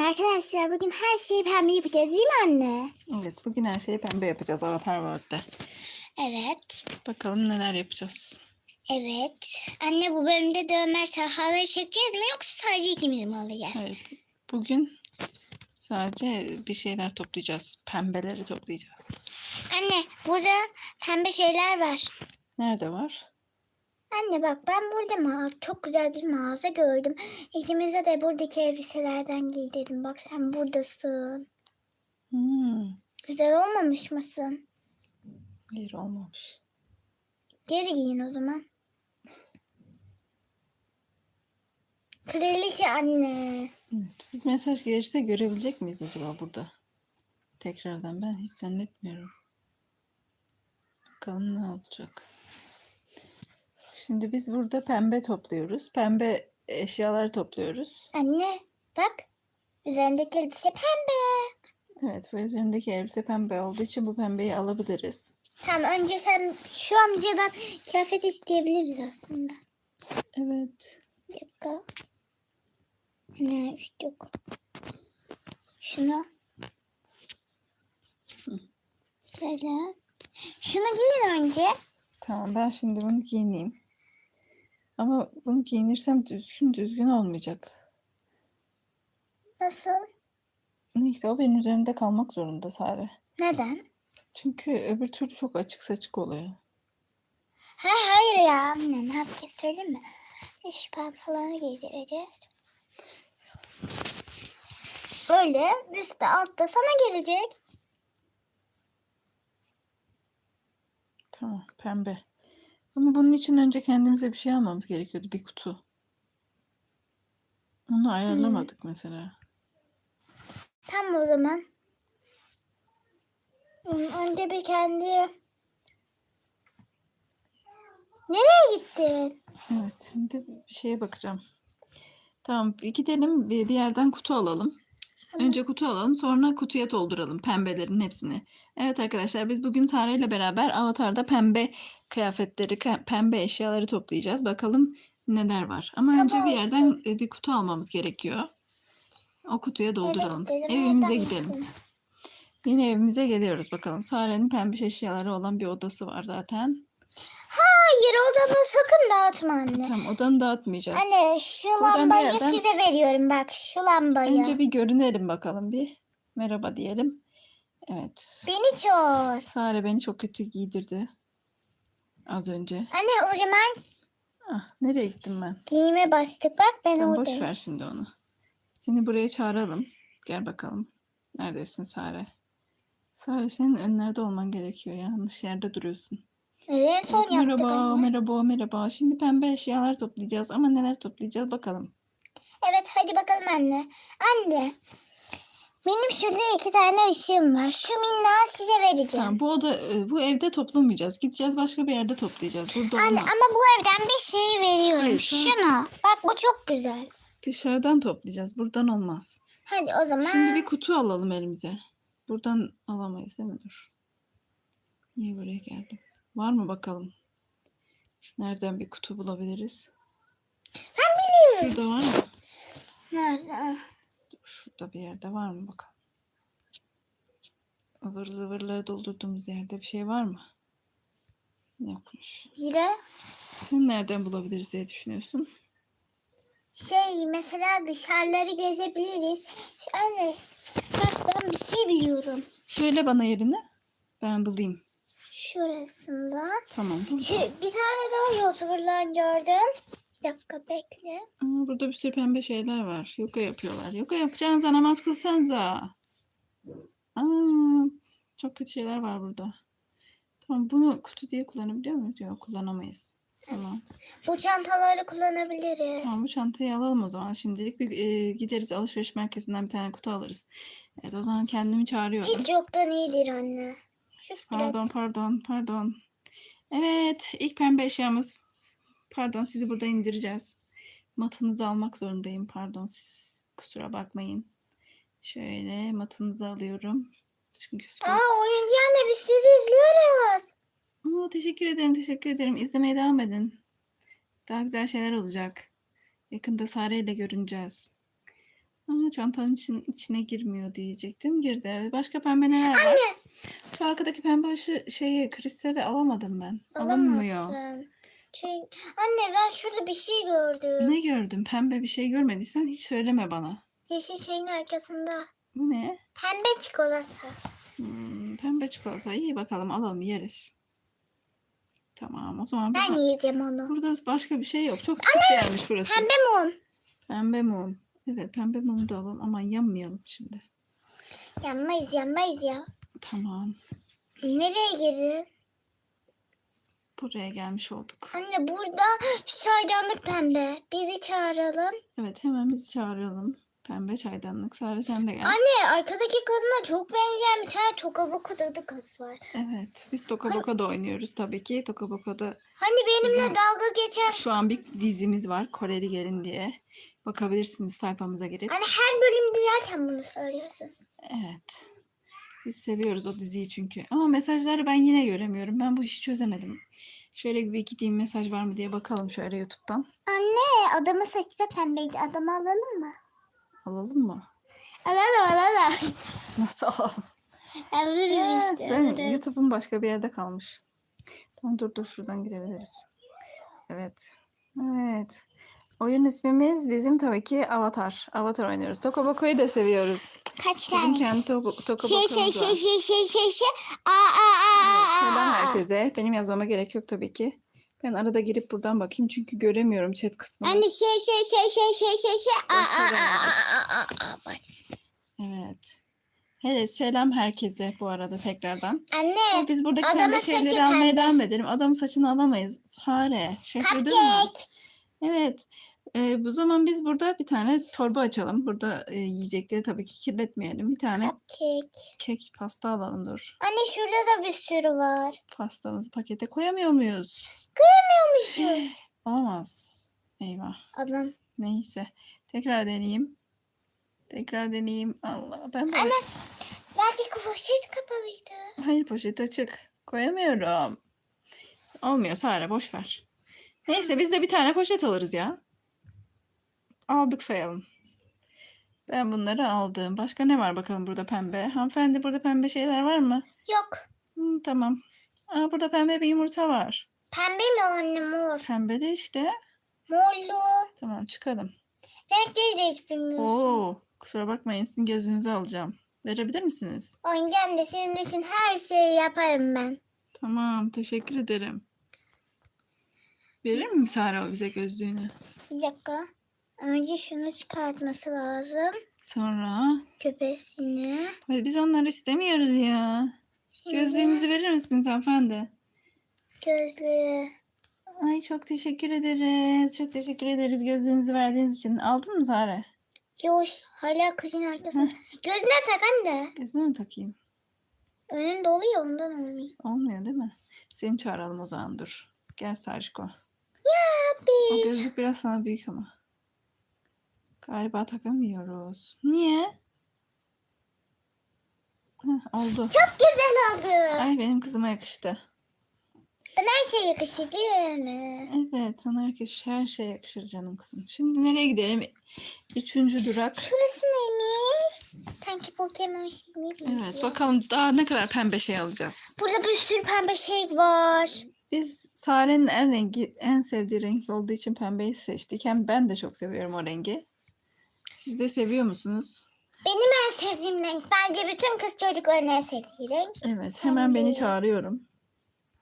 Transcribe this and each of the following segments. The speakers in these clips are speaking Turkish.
Arkadaşlar bugün her şeyi pembe yapacağız değil mi anne? Evet bugün her şeyi pembe yapacağız Avatar World'de. Evet. Bakalım neler yapacağız. Evet. Anne bu bölümde de Ömer sahaları çekeceğiz mi yoksa sadece ikimiz mi alacağız? Evet bugün sadece bir şeyler toplayacağız. Pembeleri toplayacağız. Anne burada pembe şeyler var. Nerede var? Anne bak ben burada çok güzel bir mağaza gördüm. İkimize de buradaki elbiselerden giydirdim. Bak sen buradasın. Hmm, Güzel olmamış mısın? hayır olmamış. Geri giyin o zaman. Kraliçe anne. Evet, biz mesaj gelirse görebilecek miyiz acaba burada? Tekrardan ben hiç zannetmiyorum. Bakalım ne olacak. Şimdi biz burada pembe topluyoruz. Pembe eşyalar topluyoruz. Anne bak. Üzerindeki elbise pembe. Evet ve üzerimdeki elbise pembe olduğu için bu pembeyi alabiliriz. Tamam önce sen şu amcadan kıyafet isteyebiliriz aslında. Evet. Bir dakika. Ne yok. Şunu. Şöyle. Şunu giyin önce. Tamam ben şimdi bunu giyineyim. Ama bunu giyinirsem düzgün düzgün olmayacak. Nasıl? Neyse o benim üzerimde kalmak zorunda Sare. Neden? Çünkü öbür türlü çok açık saçık oluyor. Ha, hayır ya anne ne yapacağız söyleyeyim mi? İş falan giydireceğiz. Böyle üstte altta sana gelecek. Tamam pembe. Ama bunun için önce kendimize bir şey almamız gerekiyordu. Bir kutu. Onu ayarlamadık mesela. Tam o zaman. Hmm, Önce bir kendi... Nereye gittin? Evet şimdi bir şeye bakacağım. Tamam gidelim bir, bir yerden kutu alalım. Önce kutu alalım sonra kutuya dolduralım pembelerin hepsini. Evet arkadaşlar biz bugün Sare ile beraber Avatar'da pembe kıyafetleri, pembe eşyaları toplayacağız. Bakalım neler var. Ama Sabah önce bir olsun. yerden e, bir kutu almamız gerekiyor. O kutuya dolduralım. gidelim, Evimize gidelim. Yine evimize geliyoruz bakalım. Sare'nin pembe eşyaları olan bir odası var zaten. Hayır odamı sakın dağıtma anne. Tamam odanı dağıtmayacağız. Anne şu Buradan bir lambayı yerden- size veriyorum bak şu lambayı. Önce bir görünelim bakalım bir. Merhaba diyelim. Evet. Beni çağır. Sare beni çok kötü giydirdi. Az önce. Anne o zaman Ah, nereye gittim ben? giyime bastık bak ben Sen boş oradayım. ver şimdi onu. Seni buraya çağıralım. Gel bakalım. Neredesin Sare? Sare senin önlerde olman gerekiyor. Yanlış yerde duruyorsun. En son Evet, yaptık merhaba, anne. merhaba, merhaba. Şimdi pembe eşyalar toplayacağız ama neler toplayacağız bakalım. Evet hadi bakalım anne. Anne. Benim şurada iki tane ışığım var. Şu minnağı size vereceğim. Tamam, bu oda, e, bu evde toplamayacağız. Gideceğiz başka bir yerde toplayacağız. Burada Anne olmaz. ama bu evden bir şey veriyorum. Hayır, şu Şunu. Bak bu çok güzel. Dışarıdan toplayacağız. Buradan olmaz. Hadi o zaman. Şimdi bir kutu alalım elimize. Buradan alamayız değil mi? Dur. Niye buraya geldim? Var mı bakalım? Nereden bir kutu bulabiliriz? Ben biliyorum. Şurada var mı? Nerede? Şurada bir yerde var mı bakalım. Ivır zıvırları doldurduğumuz yerde bir şey var mı? Yokmuş. Biri. Sen nereden bulabiliriz diye düşünüyorsun? Şey mesela dışarıları gezebiliriz. Anne bak ben bir şey biliyorum. Söyle bana yerini. Ben bulayım. Şurasında. Tamam. Burada. Şu, bir tane daha YouTuber'dan gördüm. Bir dakika bekle. Aa, burada bir sürü pembe şeyler var. Yoga yapıyorlar. Yoga yapacağınıza namaz kılsanıza. Aa, çok kötü şeyler var burada. Tamam bunu kutu diye kullanabiliyor muyuz? Yok kullanamayız. Tamam. Bu çantaları kullanabiliriz. Tamam bu çantayı alalım o zaman. Şimdilik bir e, gideriz alışveriş merkezinden bir tane kutu alırız. Evet o zaman kendimi çağırıyorum. Hiç yoktan iyidir anne. Pardon pardon pardon. Evet ilk pembe eşyamız. Pardon sizi burada indireceğiz. Matınızı almak zorundayım. Pardon siz kusura bakmayın. Şöyle matınızı alıyorum. Çünkü spor... Aa oyuncu anne biz sizi izliyoruz. Aa, teşekkür ederim teşekkür ederim. İzlemeye devam edin. Daha güzel şeyler olacak. Yakında Sare ile görüneceğiz. Aa, çantanın için, içine girmiyor diyecektim. Girdi. Başka pembe neler var? Şu arkadaki pembe ışı şeyi kristali alamadım ben. Alınmıyor. Alamazsın. Çünkü anne ben şurada bir şey gördüm. Ne gördün? Pembe bir şey görmediysen hiç söyleme bana. Yeşil şeyin arkasında. Bu ne? Pembe çikolata. Hmm, pembe çikolata. İyi bakalım alalım yeriz. Tamam o zaman Ben burada, yiyeceğim onu. burada başka bir şey yok. Çok küçük gelmiş burası. Pembe mum. Pembe mum. Evet pembe mumu da alalım ama yanmayalım şimdi. Yanmayız yanmayız ya. Tamam. Nereye girdin? Buraya gelmiş olduk. Anne burada şu çaydanlık pembe. Bizi çağıralım. Evet hemen bizi çağıralım. Pembe çaydanlık. Sare sen de gel. Anne arkadaki kadına çok benzeyen bir tane Tokaboku dadı kız var. Evet. Biz Toka Boka da oynuyoruz tabii ki. Toka Boka'da Hani benimle Bizim- dalga geçen şu an bir dizimiz var. Koreli Gelin diye. Bakabilirsiniz sayfamıza girip. Hani her bölüm dinlerken bunu söylüyorsun. Evet. Biz seviyoruz o diziyi çünkü. Ama mesajları ben yine göremiyorum. Ben bu işi çözemedim. Şöyle bir gideyim mesaj var mı diye bakalım şöyle YouTube'dan. Anne adamın saçı da pembeydi. Adamı alalım mı? Alalım mı? Alalım alalım. Nasıl alalım? Alırız işte. Ben. YouTube'un başka bir yerde kalmış. Tamam dur dur şuradan girebiliriz. Evet. Evet. Oyun ismimiz bizim tabii ki Avatar. Avatar oynuyoruz. Tokoboko'yu da seviyoruz. Kaç Bizim tane? kendi Toko- Şey Tokoboko'muz şey var. şey şey şey şey şey. Aa aa aa. Evet, selam herkese. Benim yazmama gerek yok tabii ki. Ben arada girip buradan bakayım çünkü göremiyorum chat kısmını. Anne şey şey şey şey şey şey şey. Aa aa aa aa aa. Evet. Hele selam herkese bu arada tekrardan. Anne. Ama biz pembe saçı şeyleri almaya devam edelim. Adamın saçını alamayız. Sare. Şaşırdın mı? Evet. Ee, bu zaman biz burada bir tane torba açalım. Burada e, yiyecekleri tabii ki kirletmeyelim. Bir tane Cupcake. kek pasta alalım dur. Anne şurada da bir sürü var. Pastamızı pakete koyamıyor muyuz? Koyamıyormuşuz. Olmaz. Eyvah. Adam. Neyse. Tekrar deneyeyim. Tekrar deneyeyim. Allah ben böyle... Anne. Belki poşet kapalıydı. Hayır poşet açık. Koyamıyorum. Olmuyor Sare boş ver. Neyse biz de bir tane poşet alırız ya. Aldık sayalım. Ben bunları aldım. Başka ne var bakalım burada pembe? Hanımefendi burada pembe şeyler var mı? Yok. Hı, tamam. Aa, burada pembe bir yumurta var. Pembe mi anne mor? Pembe de işte. Morlu. Tamam çıkalım. Renkleri de hiç bilmiyorsun. Oo, kusura bakmayın sizin gözünüzü alacağım. Verebilir misiniz? Oyuncağım da senin için her şeyi yaparım ben. Tamam teşekkür ederim. Verir mi Sare o bize gözlüğünü? Bir dakika. Önce şunu çıkartması lazım. Sonra Köpesini. Hayır, biz onları istemiyoruz ya. Şimdi Gözlüğünüzü verir misiniz hanımefendi? Gözlüğü. Ay çok teşekkür ederiz. Çok teşekkür ederiz gözlüğünüzü verdiğiniz için. Aldın mı Sare? Yoş. Hala kızın arkasında. Gözüne tak anne. Gözüme mi takayım? Önünde oluyor ondan olmuyor. Olmuyor değil mi? Seni çağıralım o zaman dur. Gel Sarjko. O Bir. gözlük biraz sana büyük ama. Galiba takamıyoruz. Niye? Heh, oldu. Çok güzel oldu. Ay benim kızıma yakıştı. Ben her şey yakışır değil mi? Evet sana yakışır. Her şey yakışır canım kızım. Şimdi nereye gidelim? Üçüncü durak. Şurası neymiş? Sanki Pokemon şey ne bileyim. Evet bakalım daha ne kadar pembe şey alacağız. Burada bir sürü pembe şey var. Biz Sare'nin en rengi en sevdiği renk olduğu için pembeyi seçtik. Hem ben de çok seviyorum o rengi. Siz de seviyor musunuz? Benim en sevdiğim renk. Bence bütün kız çocukların en sevdiği renk. Evet hemen beni Pembe. çağırıyorum.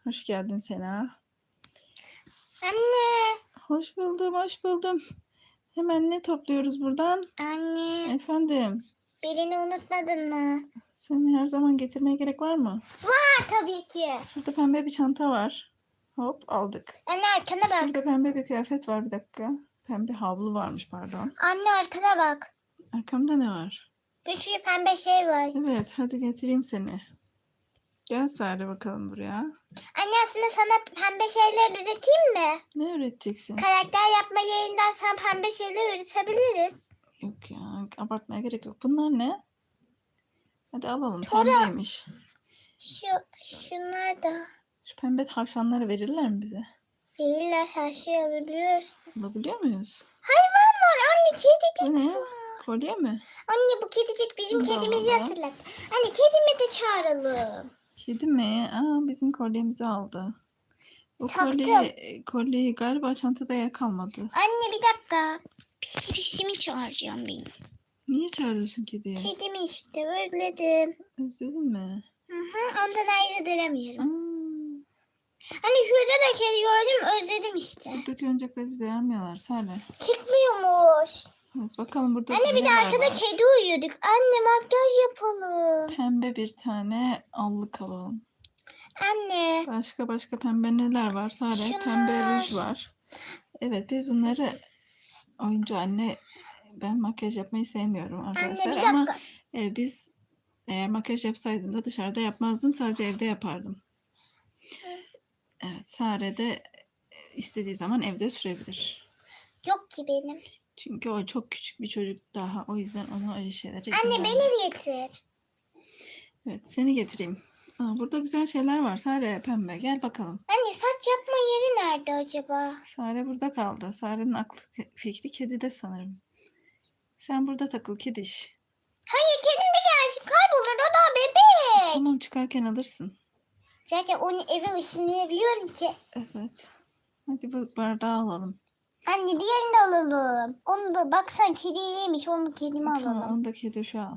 Hoş geldin Sena. Anne. Hoş buldum, hoş buldum. Hemen ne topluyoruz buradan? Anne. Efendim, Birini unutmadın mı? seni her zaman getirmeye gerek var mı? Ha, tabii ki. Şurada pembe bir çanta var. Hop aldık. Anne arkana bak. Şurada pembe bir kıyafet var bir dakika. Pembe havlu varmış pardon. Anne arkana bak. Arkamda ne var? Bir sürü pembe şey var. Evet hadi getireyim seni. Gel Sare bakalım buraya. Anne aslında sana pembe şeyler üreteyim mi? Ne öğreteceksin? Karakter yapma yayından sana pembe şeyler üretebiliriz. Yok ya abartmaya gerek yok. Bunlar ne? Hadi alalım. Çorap. Pembeymiş. Şu, şunlar da. Şu pembe tavşanları verirler mi bize? Verirler her şeyi alabiliyoruz. Alabiliyor muyuz? Hayvan var anne kedi Bu ne? var. Kolye mi? Anne bu kedicik bizim Allah kedimizi Allah. hatırlattı. Anne kedimi de çağıralım. Kedi mi? Aa, bizim kolyemizi aldı. Bu Taktım. kolye, kolyeyi galiba çantada yer kalmadı. Anne bir dakika. Pisi pisimi çağıracağım benim. Niye çağırıyorsun kediyi? Kedimi işte özledim. Özledin mi? Hı hı, ondan ayrı duramıyorum. Aa, Anne şurada da kedi gördüm özledim işte. buradaki oyuncakları bize vermiyorlar Sare. Çıkmıyormuş. Evet, bakalım burada Anne bir de neler arkada var. kedi uyuyorduk. Anne makyaj yapalım. Pembe bir tane allık alalım. Anne. Başka başka pembe neler var? Sare pembe ruj Şunlar. var. Evet biz bunları oyuncu anne ben makyaj yapmayı sevmiyorum Anne arkadaşlar bir ama e, biz eğer makyaj yapsaydım da dışarıda yapmazdım sadece evde yapardım. Evet Sare de e, istediği zaman evde sürebilir. Yok ki benim. Çünkü o çok küçük bir çocuk daha o yüzden ona öyle şeylere izin Anne beni getir. Evet seni getireyim. Aa, burada güzel şeyler var Sare pembe gel bakalım. Anne saç yapma yeri nerede acaba? Sare burada kaldı. Sare'nin aklı fikri kedide sanırım. Sen burada takıl kediş. Hayır kedim de gelsin kaybolur o da bebek. Tamam çıkarken alırsın. Zaten onu eve ışınlayabiliyorum ki. Evet. Hadi bu bardağı alalım. Anne diğerini de alalım. Onu da baksan kediymiş onu kedime alalım. Tamam onu da kedi şu al.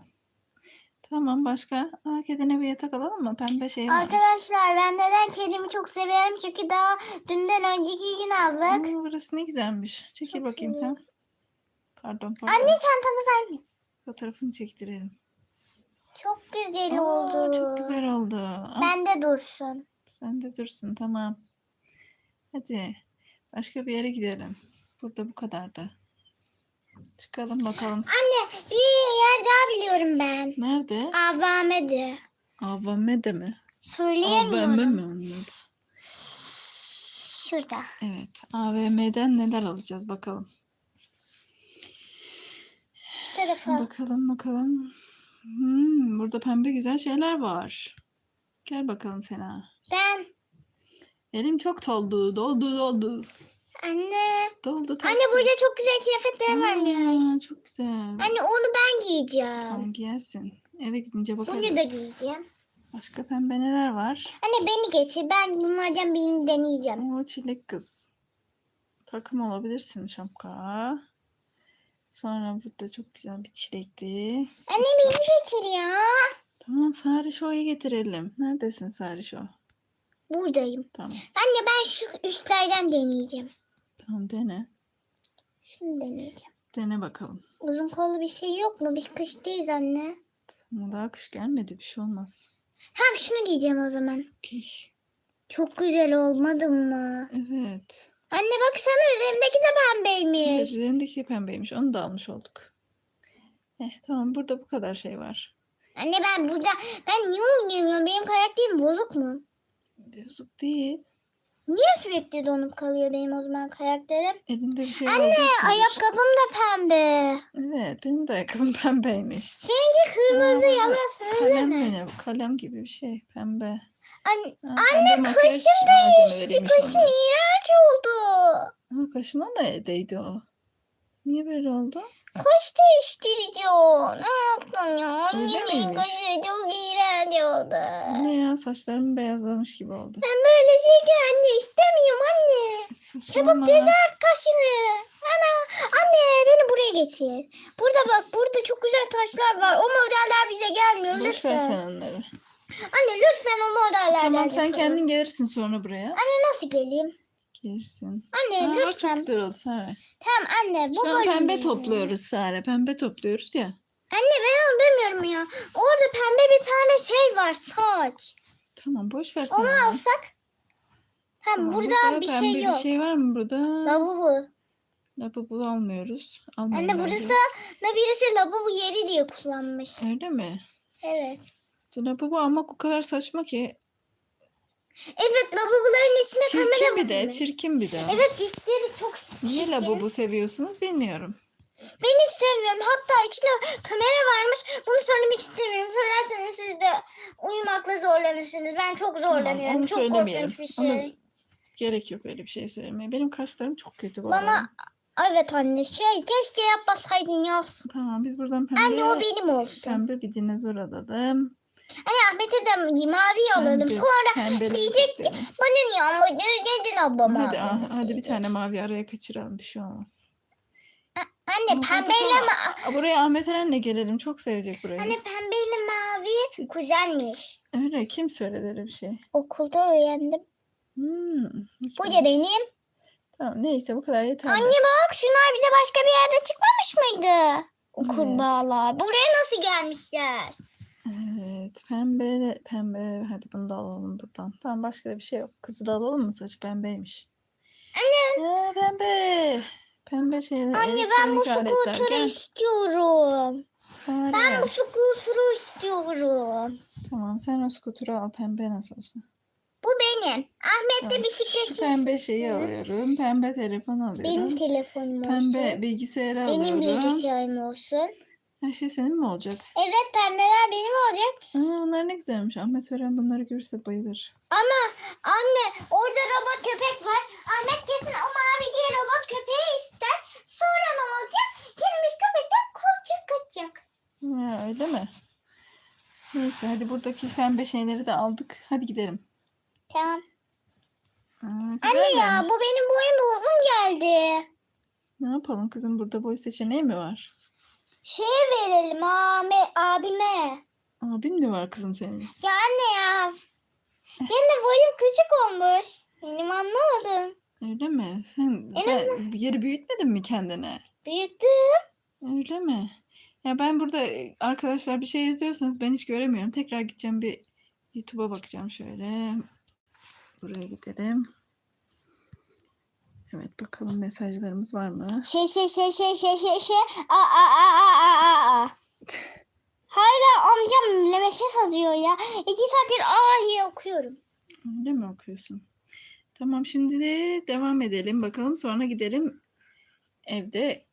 Tamam başka? Aa, kedine bir yatak alalım mı? Pembe şey var. Arkadaşlar ben neden kedimi çok severim çünkü daha dünden önceki gün aldık. Aa, burası ne güzelmiş. Çekil Çok bakayım iyi. sen. Pardon pardon. Anne çantamız anne. Fotoğrafını çektirelim. Çok güzel Aa, oldu. Çok güzel oldu. Aa, Bende dursun. Sen de dursun tamam. Hadi başka bir yere gidelim. Burada bu kadardı. Çıkalım bakalım. Anne bir yer daha biliyorum ben. Nerede? Avame'di. AVM'de mi? Söyleyemiyorum. AVM mi adı? Şurada. Evet. AVM'den neler alacağız bakalım. Şu tarafa. Bakalım bakalım. Hmm, burada pembe güzel şeyler var. Gel bakalım Sena. Ben. Elim çok doldu. Doldu doldu. Anne. Doldu taştı. Anne burada çok güzel kıyafetler varmış. Aa, Çok güzel. Anne onu ben giyeceğim. Tamam giyersin. Eve gidince bakarız. Bunu da giyeceğim. Başka pembe neler var? Anne beni getir. Ben bunlardan birini deneyeceğim. O çilek kız. Takım olabilirsin şapka. Sonra burada çok güzel bir çilekli. Anne beni getir ya. Tamam Sarişo'yu getirelim. Neredesin Sarişo? Buradayım. Tamam. Anne ben şu üstlerden deneyeceğim. Tamam dene. Şunu deneyeceğim. Dene bakalım. Uzun kollu bir şey yok mu? Biz kıştayız anne. Ama daha kış gelmedi bir şey olmaz. Ha şunu giyeceğim o zaman. Giy. Çok güzel olmadı mı? Evet. Anne bak sana üzerimdeki de Evet, pembeymiş. üzerindeki pembeymiş. Onu da almış olduk. Eh, tamam burada bu kadar şey var. Anne ben burada ben niye oynayamıyorum? Benim karakterim bozuk mu? Yazık değil. Niye sürekli donup kalıyor benim o zaman karakterim? Elinde bir şey Anne ayakkabım da pembe. Evet benim de ayakkabım pembeymiş. Seninki kırmızı Aa, yalan Kalem söyleme. benim. Kalem gibi bir şey. Pembe. Anne, Ha, makyaj kaşım değişti. Kaşım iğrenç kaşıma mı değdi o? Niye böyle oldu? Kaş değiştireceğim. Ne yaptın ya? Annemin kaşı çok iğrenç oldu. Ne ya saçlarım beyazlamış gibi oldu. Ben böyle şey anne istemiyorum anne. Saçmalama. Çabuk düzelt kaşını. Ana, anne beni buraya getir. Burada bak burada çok güzel taşlar var. O modeller bize gelmiyor Boş ver lütfen. sen onları. Anne lütfen o modellerden Tamam sen yapalım. kendin gelirsin sonra buraya. Anne nasıl geleyim? Gelirsin. Anne Aa, bak çok lütfen. güzel oldu Sare. Tamam anne bu Şu an bölümü. pembe topluyoruz Sare. Pembe topluyoruz ya. Anne ben onu demiyorum ya. Orada pembe bir tane şey var saç. Tamam boş ver Onu alsak. Tamam Tamam, burada bir pembe şey yok. bir şey var mı burada? Lavabo. Lavabo almıyoruz. Almayalım Anne burası da birisi lavabo yeri diye kullanmış. Öyle mi? Evet. Lavabo almak o kadar saçma ki. Evet lavaboların içine kamera Çirkin bir de. bulunmuş. Çirkin bir de. Evet üstleri çok Niye çirkin. seviyorsunuz bilmiyorum. Ben hiç sevmiyorum. Hatta içinde kamera varmış. Bunu söylemek istemiyorum. Söylerseniz siz de uyumakla zorlanırsınız. Ben çok zorlanıyorum. onu çok söylemeyelim. korkunç bir Onu şey. Gerek yok öyle bir şey söylemeye. Benim kaşlarım çok kötü bu Bana arada. Evet anne şey keşke yapmasaydın ya. Tamam biz buradan pembe, Anne o benim olsun. pembe bir dinozor alalım. Anne Ahmet'e de mavi alalım. Pembe- Sonra diyecek ki bekleyelim. bana niye almadın dedin ablama. Hadi, ah, hadi bir tane mavi araya kaçıralım bir şey olmaz. Anne Ama pembeyle ma- Buraya Ahmet Eren'le gelelim. Çok sevecek burayı. Anne pembeyle mavi kuzenmiş. Öyle kim söyledi öyle bir şey? Okulda öğrendim. Hmm, Bu da benim. Tamam neyse bu kadar yeter. Anne bak şunlar bize başka bir yerde çıkmamış mıydı? O kurbağalar. Buraya nasıl gelmişler? Evet pembe pembe hadi bunu da alalım buradan. Tamam başka da bir şey yok. Kızı da alalım mı saçı pembeymiş. Anne. Ee, pembe. Pembe şeyler. Anne ben bu skuturu istiyorum. Sare. Ben bu skuturu istiyorum. Tamam sen o skuturu al pembe nasıl olsa. Bu benim. Ahmet de Tamam, bisiklet Şu pembe şeyi alıyorum. Pembe telefon alıyorum. Benim telefonum pembe olsun. bilgisayarı Benim alıyorum. bilgisayarım olsun. Her şey senin mi olacak? Evet pembeler benim olacak. Aa, bunlar ne güzelmiş. Ahmet Ören bunları görürse bayılır. Ama anne orada robot köpek var. Ahmet kesin o mavi diye robot köpeği ister. Sonra ne olacak? Kendimiz köpekten korkacak kaçacak. Ha, öyle mi? Neyse hadi buradaki pembe şeyleri de aldık. Hadi gidelim. Tamam. Aa, Anne güzel ya yani. bu benim boyum uzun geldi. Ne yapalım kızım burada boy seçeneği mi var? Şeye verelim Ahmet abime. Abin mi var kızım senin? Ya anne ya. Yine boyum küçük olmuş. Benim anlamadım. Öyle mi? Sen, En sen bir yeri büyütmedin mi kendine? Büyüttüm. Öyle mi? Ya ben burada e, arkadaşlar bir şey yazıyorsanız ben hiç göremiyorum. Tekrar gideceğim bir YouTube'a bakacağım şöyle. Buraya gidelim. Evet bakalım mesajlarımız var mı? Şey şey şey şey şey şey şey. Aa aa aa aa aa. Hala amcam lemeşe satıyor ya. İki saattir aa diye okuyorum. Öyle mi okuyorsun? Tamam şimdi de devam edelim bakalım. Sonra gidelim evde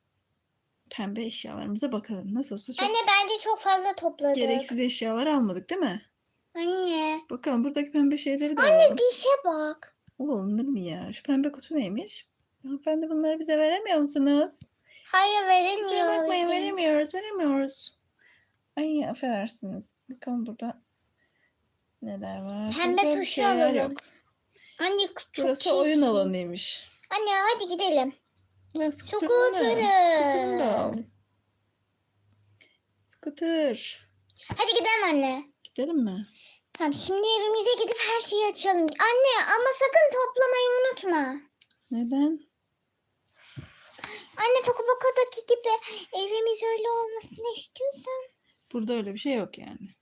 pembe eşyalarımıza bakalım. Nasıl olsa çok Anne bence çok fazla topladık. gereksiz eşyalar almadık değil mi? Anne. Bakalım buradaki pembe şeyleri de Anne alalım. dişe bak. O alınır mı ya? Şu pembe kutu neymiş? Hanımefendi bunları bize veremiyor musunuz? Hayır Kusura veremiyoruz. bakmayın veremiyoruz, veremiyoruz. Ay affedersiniz. Bakalım burada neler var. Pembe Burada bir tuşu şeyler alalım. yok. Anne çok Burası oyun çirkin. alanıymış. Anne hadi gidelim. Ya skuterını da- Scooter'ı. Skuterını da al. Scooter. Hadi gidelim anne. Gidelim mi? Tamam şimdi evimize gidip her şeyi açalım. Anne ama sakın toplamayı unutma. Neden? Anne Tokuboka'daki gibi evimiz öyle olmasını istiyorsan. Burada öyle bir şey yok yani.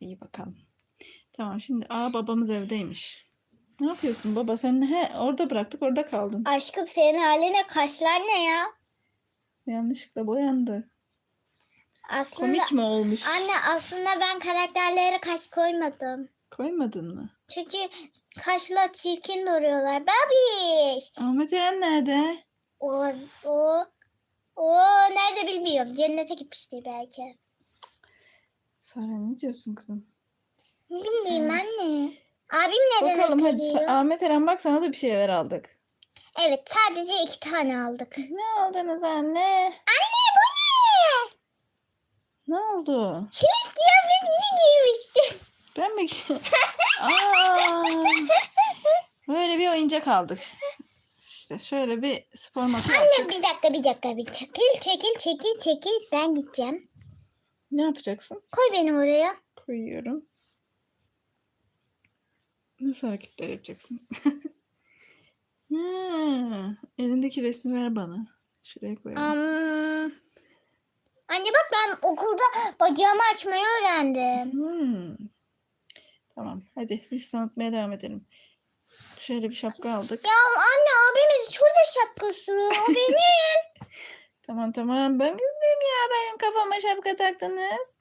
İyi bakalım. Tamam şimdi aa babamız evdeymiş. Ne yapıyorsun baba? Sen he, orada bıraktık orada kaldın. Aşkım senin haline kaşlar ne ya? Yanlışlıkla boyandı. Aslında Komik mi olmuş? anne aslında ben karakterlere kaş koymadım. Koymadın mı? Çünkü kaşlar çirkin duruyorlar. Babiş. Ahmet Eren nerede? O o o nerede bilmiyorum. Cennete gitmişti belki. Sara ne diyorsun kızım? Ne bileyim anne. Abim neden Bakalım hadi? Sa- Ahmet Eren bak sana da bir şeyler aldık. Evet sadece iki tane aldık. Ne aldınız anne? Anne? Ne oldu? Çilek kıyafetini giymişsin. Ben mi? Aa, böyle bir oyuncak aldık. İşte şöyle bir spor matı Anne bir dakika bir dakika bir çekil çekil çekil çekil ben gideceğim. Ne yapacaksın? Koy beni oraya. Koyuyorum. Nasıl hareketler yapacaksın? Ha, elindeki resmi ver bana. Şuraya koyalım. Am, Anne bak ben okulda bacağımı açmayı öğrendim. Hmm. Tamam. Hadi biz tanıtmaya devam edelim. Şöyle bir şapka aldık. Ya anne abimiz şurada şapkası. O benim. Tamam tamam. Ben kız mıyım ya? Benim kafama şapka taktınız.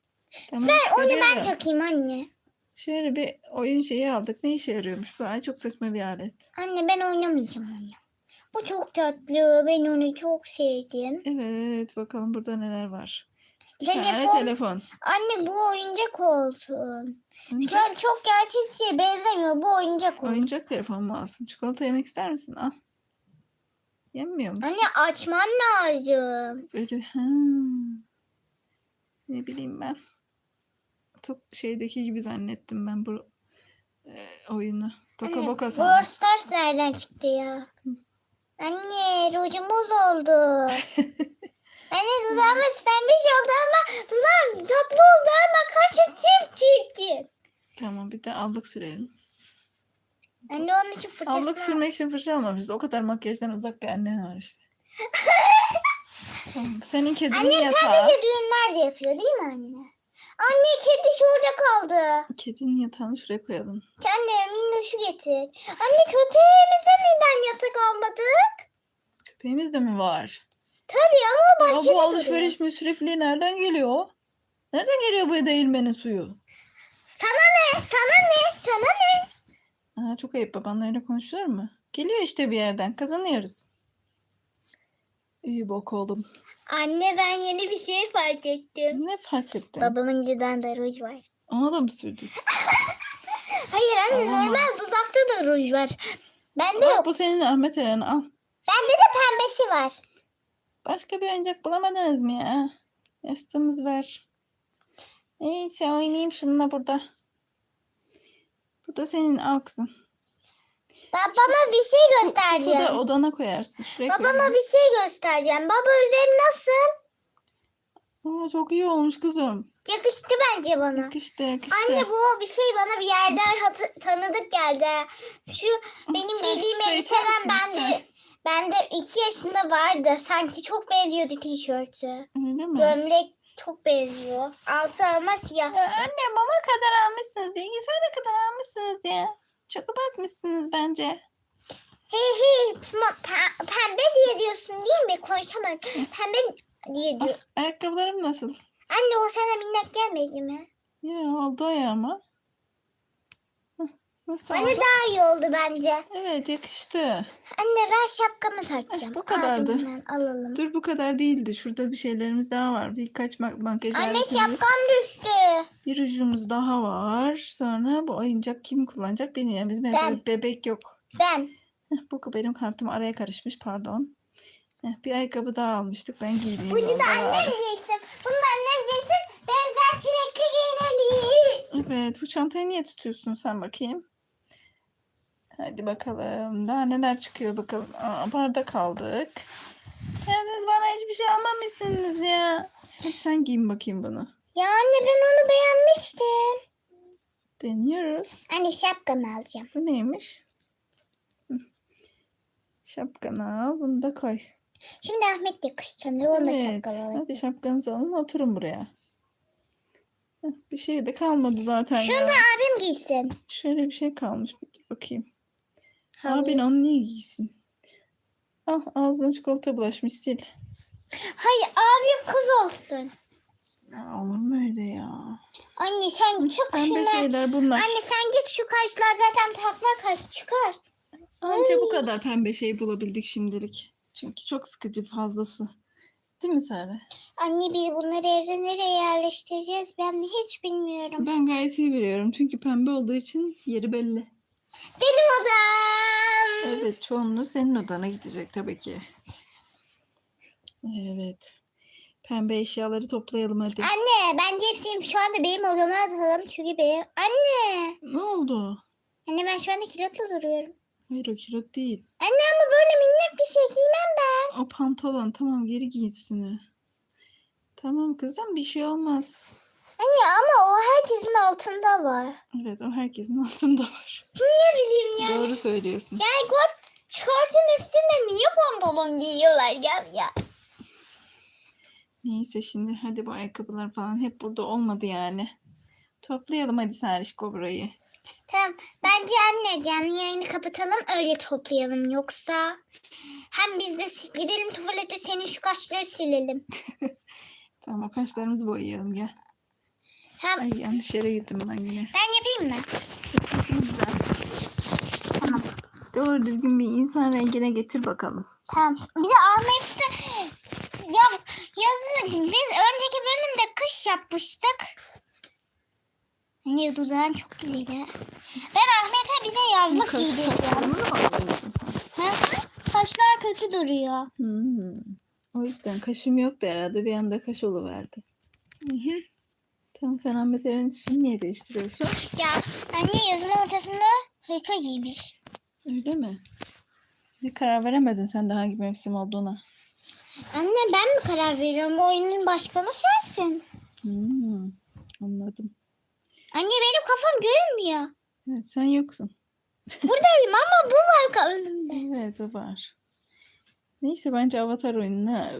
Tamam. Ver onu ben takayım anne. Şöyle bir oyun şeyi aldık. Ne işe yarıyormuş bu? Ay çok saçma bir alet. Anne ben oynamayacağım onu. Bu çok tatlı. Ben onu çok sevdim. Evet. Bakalım burada neler var. Bir tane Telefon. telefon. Anne bu oyuncak olsun. Oyuncak, Çok, çok gerçekçiye benzemiyor. Bu oyuncak olsun. oyuncak telefon mu alsın? Çikolata yemek ister misin? Al. Yenmiyor mu? Anne açman lazım. Böyle ha. Ne bileyim ben. Çok şeydeki gibi zannettim ben bu e, oyunu. Toka boka Brawl sandım. Stars nereden çıktı ya? Anne rujumuz oldu. Anne dudağımız pembiş oldu ama dudağım tatlı oldu ama kaşı çift çirkin. Tamam bir de allık sürelim. Anne onun için fırçası Allık sürmek için fırça almamışız. O kadar makyajdan uzak bir annen var işte. tamam. Senin kedinin Anne yatağı. sadece düğünlerde yapıyor değil mi anne? Anne kedi şurada kaldı. Kedinin yatağını şuraya koyalım. Anne minnoşu getir. Anne köpeğimize neden yatak almadık? Köpeğimiz de mi var? Tabii ama Ya bahçede bu duruyor. alışveriş müsrifliği nereden geliyor? Nereden geliyor bu değirmenin suyu? Sana ne? Sana ne? Sana ne? Aa, çok ayıp babanla öyle konuşulur mu? Geliyor işte bir yerden kazanıyoruz. İyi bak oğlum. Anne ben yeni bir şey fark ettim. Ne fark ettin? Babamın dudağında ruj var. Ona da mı sürdün? Hayır anne Olamaz. normal dudakta da ruj var. Bende Bak yok. bu senin Ahmet Eren al. Bende de pembesi var. Başka bir oyuncak bulamadınız mı ya? Yastığımız var. Neyse oynayayım şununla burada. Bu da senin al kızım. Babama bir şey Bu da göstereceğim. odana koyarsın. Şuraya Babama bir şey göstereceğim. Baba üzerim nasıl? Aa, çok iyi olmuş kızım. Yakıştı bence bana. Yakıştı yakıştı. Anne bu bir şey bana bir yerden hatı- tanıdık geldi. Şu benim çay- giydiğim çay içer elbiseden misiniz? ben de ben de iki yaşında vardı. Sanki çok benziyordu tişörtü. Öyle mi? Gömlek çok benziyor. Altı ama siyah. Ya anne mama kadar almışsınız. Bilgisayara kadar almışsınız ya. Çok abartmışsınız bence. Hey hey pembe diye diyorsun değil mi? Konuşamadım. Pembe diye diyor. Ayakkabılarım nasıl? Anne o sana minnak gelmedi mi? Ya oldu ayağıma. Hah, Nasıl Bana oldu? daha iyi oldu bence. Evet yakıştı. Anne ben şapkamı takacağım. Eh, bu kadardı. Abimden alalım. Dur bu kadar değildi. Şurada bir şeylerimiz daha var. Birkaç mak- makyaj Anne aletimiz. şapkam düştü. Bir ucumuz daha var. Sonra bu oyuncak kim kullanacak bilmiyorum. Bizim evde Ben. bebek yok. Ben. Heh, bu benim kartım araya karışmış pardon. Heh, bir ayakkabı daha almıştık. Ben giyeyim. Bunu da annem giysin. Bunu da annem giysin. Benzer çilekli giyinelim. Evet bu çantayı niye tutuyorsun sen bakayım. Hadi bakalım. Daha neler çıkıyor bakalım. Aa, bardak aldık. Ya siz bana hiçbir şey almamışsınız ya. Hadi sen giyin bakayım bunu. Ya anne ben onu beğenmiştim. Deniyoruz. Anne şapkamı alacağım. Bu neymiş? Şapkanı al. Bunu da koy. Şimdi Ahmet yakışacağım. Onu da Evet. şapkalı alayım. Hadi şapkanızı alın oturun buraya. Bir şey de kalmadı zaten Şunu ya. da abim giysin. Şöyle bir şey kalmış. Bir bakayım. Havlu. Abin onu niye giysin? Ah ağzına çikolata bulaşmış sil. Hayır abim kız olsun. Ya, olur mu öyle ya? Anne sen çok Pembe şunlar. şeyler bunlar. Anne sen git şu kaşlar zaten takma kaş çıkar. Anca bu kadar pembe şey bulabildik şimdilik. Çünkü çok sıkıcı fazlası. Değil mi Sare? Anne biz bunları evde nereye yerleştireceğiz ben hiç bilmiyorum. Ben gayet iyi biliyorum. Çünkü pembe olduğu için yeri belli. Benim odam. Evet çoğunluğu senin odana gidecek tabii ki. Evet. Pembe eşyaları toplayalım hadi. Anne bence hepsini şu anda benim odama atalım çünkü benim. Anne. Ne oldu? Anne ben şu anda kilotlu duruyorum. Hayır o kilot değil. Anne ama böyle minnak bir şey giymem ben. O pantolon. Tamam geri giy üstünü. Tamam kızım bir şey olmaz. Anne ama o herkesin altında var. Evet o herkesin altında var. Ne bileyim yani. Doğru söylüyorsun. Yani kot, şortun üstünde niye pantolon giyiyorlar ya ya. Neyse şimdi hadi bu ayakkabılar falan hep burada olmadı yani. Toplayalım hadi Sarişko burayı. Tamam. Bence anne canlı yayını kapatalım öyle toplayalım yoksa. Hem biz de si- gidelim tuvalete senin şu kaşları silelim. Tamam o kaşlarımızı boyayalım gel. Tamam. Ay yanlış yere gittim ben yine. Ben yapayım mı? Şimdi güzel. Tamam. Doğru düzgün bir insan rengine getir bakalım. Tamam. Bir de Ahmet de ya yazın biz önceki bölümde kış yapmıştık. Hani dudağın çok ileri. Ben Ahmet'e bir de yazlık sen? Ha? Kaşlar kötü duruyor. Hmm. O yüzden kaşım yoktu herhalde. Bir anda kaş verdi. Hı hı. Tamam sen Ahmet Eren'in üstünü niye değiştiriyorsun? Ya anne yazının ortasında hırka giymiş. Öyle mi? Bir karar veremedin sen de hangi mevsim olduğuna. Anne ben mi karar veriyorum? Oyunun başkanı sensin. Hmm. Anladım. Anne benim kafam görünmüyor. Evet sen yoksun. Buradayım ama bu var önümde. Evet o var. Neyse bence Avatar oyununa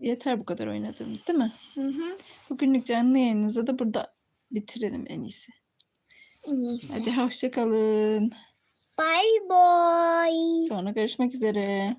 yeter bu kadar oynadığımız değil mi? Hı hı. Bugünlük canlı yayınımızı da burada bitirelim en iyisi. En iyisi. Hadi hoşça kalın. Bye bye. Sonra görüşmek üzere.